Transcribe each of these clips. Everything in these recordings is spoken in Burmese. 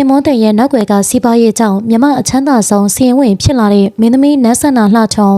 ခင်မွန်းတဲ့ရဲ့နောက်ွယ်ကစီးပွားရေးကြောင့်မြမအချမ်းသာဆုံးစီရင်ဝင်ဖြစ်လာတဲ့မင်းသမီးနတ်ဆန္နာလှထုံ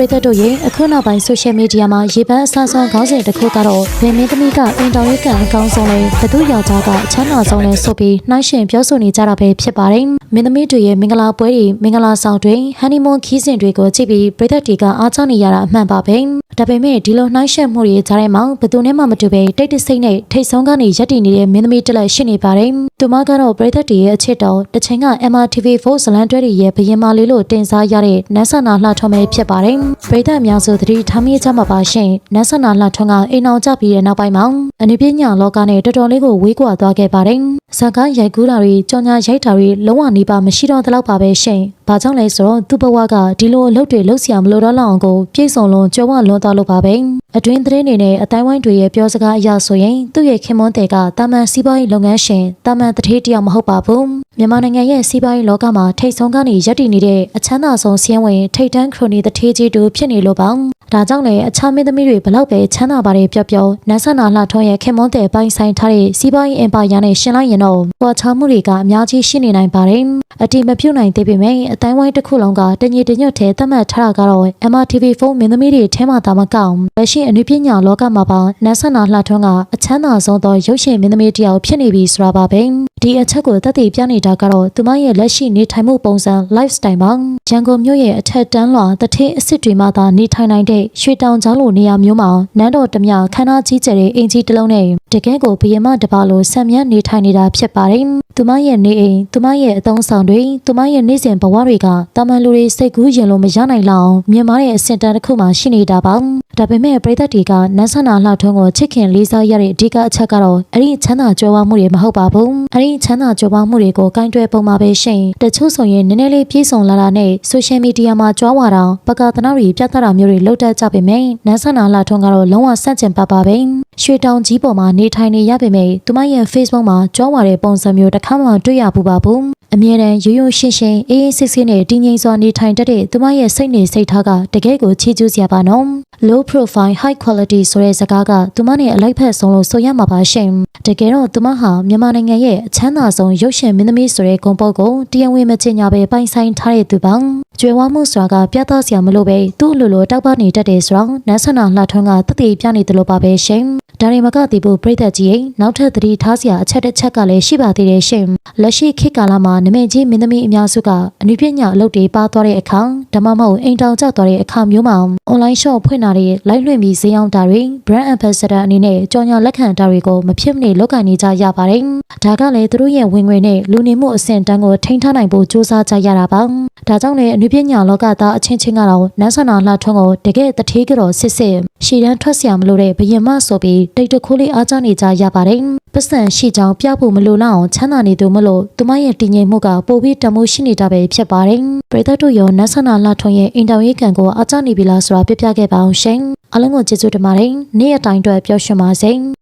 ပရိသတ်တို့ရဲ့အခုနောက်ပိုင်းဆိုရှယ်မီဒီယာမှာရေပန်းအစားဆုံးခေါင်းစဉ်တစ်ခုကတော့ဗင်မင်းသမီးကအင်တောင်ရေးကန်အကောင်းဆုံးလဲဘသူယောက်ျားကအချမ်းသာဆုံးလဲဆိုပြီးနှိုင်းရှင်ပြောဆိုနေကြတာပဲဖြစ်ပါတယ်မင်းသမီးတွေရဲ့မင်္ဂလာပွဲတွေမင်္ဂလာဆောင်တွေဟန်နီမွန်းခီးစဉ်တွေကိုကြည့်ပြီးပရိသတ်တွေကအားချနေရတာအမှန်ပါပဲဒါပေမဲ့ဒီလိုနှိုင်းရှင်မှုတွေကြားထဲမှာဘသူနဲ့မှမတူပဲတိတ်တဆိတ်နဲ့ထိတ်ဆုံးကနေရက်တည်နေတဲ့မင်းသမီးတစ်လက်ရှိနေပါတယ်သူမကတော့ပရိသတ်တွေရဲ့အချစ်တော်တစ်ချိန်က MRTV4 ဇလန်တွဲတွေရဲ့ဘရင်မလေးလို့တင်စားရတဲ့နန်းဆန္နာလှထွန်းပဲဖြစ်ပါတယ်ပရိသတ်အများစုသတိထားမိကြမှာပါရှင်နန်းဆန္နာလှထွန်းကအိမ်အောင်ကြပြီးတဲ့နောက်ပိုင်းမှာအနုပညာလောကနဲ့တော်တော်လေးကိုဝေးကွာသွားခဲ့ပါတယ်ဇာကားရိုက်ကူးတာတွေကြောင်ညာရိုက်တာတွေလုံးဝနေပါမရှိတော့တဲ့လောက်ပါပဲရှင်။ ဘာကြောင့်လဲဆိုတော့သူ့ဘဝကဒီလိုအလုပ်တွေလုပ်ဆရာမလိုတော့လောက်အောင်ကိုပြည့်စုံလုံးကြုံဝလွန်သွားလို့ပါပဲအတွင်းသတင်းတွေနဲ့အတိုင်းဝိုင်းတွေရဲ့ပြောစကားအရဆိုရင်သူ့ရဲ့ခင်မွန်းတဲ့ကတာမန်စီးပွားရေးလုပ်ငန်းရှင်တာမန်တထေးတယောက်မဟုတ်ပါဘူးမြန်မာနိုင်ငံရဲ့စီးပွားရေးလောကမှာထိတ်ဆုံးကနေရပ်တည်နေတဲ့အချမ်းသာဆုံးစီးရင်ဝင်ထိတ်တန်းခရိုနီတထေးကြီးတူဖြစ်နေလို့ပါဒါကြောင့်လည်းအခြားမင်းသမီးတွေဘလောက်ပဲချမ်းသာပါတယ်ပြော့ပြော့နန်းဆနာလှထွန်းရဲ့ခင်မွန်းတဲ့ပိုင်ဆိုင်ထားတဲ့စီးပွားရေးအင်ပါယာနဲ့ရှင်လိုက်ရင်တော့ပွာချမှုတွေကအများကြီးရှိနေနိုင်ပါတယ်အတိမပြုတ်နိုင်သေးပေမဲ့အတိုင်းဝိုင်းတစ်ခုလုံးကတညီတညွတ်ထဲသတ်မှတ်ထားတာကတော့ MRTV4 မင်းသမီးတွေထဲမှာသာမကောက်လက်ရှိအနုပညာလောကမှာပါနန်းဆန္နာလှထွန်းကအချမ်းသာဆုံးသောရုပ်ရှင်မင်းသမီးတစ်ယောက်ဖြစ်နေပြီဆိုတာပါပဲ။ဒီအချက်ကိုသက်သေပြနေတာကတော့သူမရဲ့လက်ရှိနေထိုင်မှုပုံစံ lifestyle မှာရန်ကုန်မြို့ရဲ့အထက်တန်းလွှာတထင်းအစ်စ်တွေမှသာနေထိုင်နိုင်တဲ့ရွှေတောင်ကျောင်းလိုနေရာမျိုးမှာနန်းတော်တမခမ်းနားကြီးကျယ်တဲ့အင်ကြီးတစ်လုံးနဲ့တကယ်ကိုဘယမတပါလိုဆံမြတ်နေထိုင်နေတာဖြစ်ပါတယ်။သူမရဲ့နေအိမ်သူမရဲ့အသုံးဆောင်တွေသူမရဲ့နေ့စဉ်ဘဝတွေကတာမန်လူတွေစိတ်ကူးရင်လို့မရနိုင်လောက်အောင်မြင်မာတဲ့အဆင့်တန်းတစ်ခုမှရှိနေတာပါ။ဒါပေမဲ့ပြည်သက်တွေကနန်းဆန္ဒလှထုံးကိုချစ်ခင်လေးစားရတဲ့အဓိကအချက်ကတော့အဲ့ဒီချမ်းသာကြွယ်ဝမှုတွေမဟုတ်ပါဘူး။အဲ့ဒီချမ်းသာကြွယ်ဝမှုတွေကိုကင်တွယ်ပုံမှာပဲရှင်။တချို့ဆိုရင်နည်းနည်းလေးပြေဆုံးလာတာနဲ့ဆိုရှယ်မီဒီယာမှာကြွားဝါတာပကသနာတွေပြသတာမျိုးတွေလုပ်တတ်ကြပေမဲ့နန်းဆန္ဒလှထုံးကတော့လုံးဝဆန့်ကျင်ပါပါပဲ။ရွှေတောင်ကြီးပေါ်မှာနေထိုင်နေရပေမဲ့သူမရဲ့ Facebook မှာကြွားဝါတဲ့ပုံစံမျိုးတစ်ခါမှတွေ့ရဘူးပါဘူး။ အမြဲတမ်းရိုးရိုးရှင်းရှင်းအေးအေးဆေးဆေးနဲ့တည်ငြိမ်စွာနေထိုင်တတ်တဲ့သူမရဲ့စိတ်နေစိတ်ထားကတကယ်ကိုချီးကျူးစရာပါနော်။ low profile high quality ဆိုတဲ့စကားကသူမနဲ့အလိုက်ဖက်ဆုံးလို့ဆိုရမှာပါရှင်။တကယ်တော့သူမဟာမြန်မာနိုင်ငံရဲ့အချမ်းသာဆုံးရုပ်ရှင်မင်းသမီးဆိုတဲ့ဂုဏ်ပုတ်ကိုတရားဝင်မချင်ညာပဲပိုင်ဆိုင်ထားတဲ့သူပါ။ကျွဲဝမှုဆိုတာကပြသစရာမလိုပဲသူ့အလိုလိုတောက်ပနေတတ်တယ်ဆိုတော့နန်းဆန္ဒလှထွန်းကတတိပြနေတယ်လို့ပါပဲရှင်။ဒါရီမကတိဖို့ပြိသက်ကြီးရဲ့နောက်ထပ်သတိထားစရာအချက်တစ်ချက်ကလည်းရှိပါသေးတယ်ရှင်။လက်ရှိခေတ်ကာလမှာနမည်ကြီးမင်းသမီးအများစုကအနုပညာအလုပ်တွေပါသွားတဲ့အခါဓမ္မမဟုတ်အိမ်တောင်ကျသွားတဲ့အခါမျိုးမှာ online shop ဖွင့်တာတွေလိုက်လွှင့်ပြီးဈေးရောက်တာတွေ brand ambassador အနေနဲ့ကြော်ညာလက်ခံတာတွေကိုမဖြစ်မနေလုပ်ကိုင်နေကြရပါတယ်။ဒါကလည်းသူတို့ရဲ့ဝင်ငွေနဲ့လူနေမှုအဆင့်တန်းကိုထိန်းထားနိုင်ဖို့စူးစမ်းကြရတာပါ။ဒါကြောင့်လည်းအနုပညာလောကသားအချင်းချင်းကတော့နန်းဆနာလှထွန်းကိုတကယ်တထေးကြော်စစ်စစ်ရှည်တန်းထွက်စရာမလိုတဲ့ဘယင်မဆိုပြီးတိတ်တခိုးလေးအားကြနေကြရပါတယ်ပတ်စံရှိကြောင်ပြဖို့မလိုလောက်အောင်ချမ်းသာနေသူမလို့သူမရဲ့တည်ငြိမ်မှုကပိုပြီးတမိုးရှိနေတာပဲဖြစ်ပါတယ်။ပရိသတ်တို့ရောနန်းဆန္ဒလှထွန်းရဲ့အင်တာဝေးကန်ကိုအားကြနေပြီလားဆိုတာပြပြခဲ့ပါအောင်ရှင်။အားလုံးကိုကျေးဇူးတင်ပါတယ်။နေ့ရက်တိုင်းအတွက်ပျော်ရွှင်ပါစေ။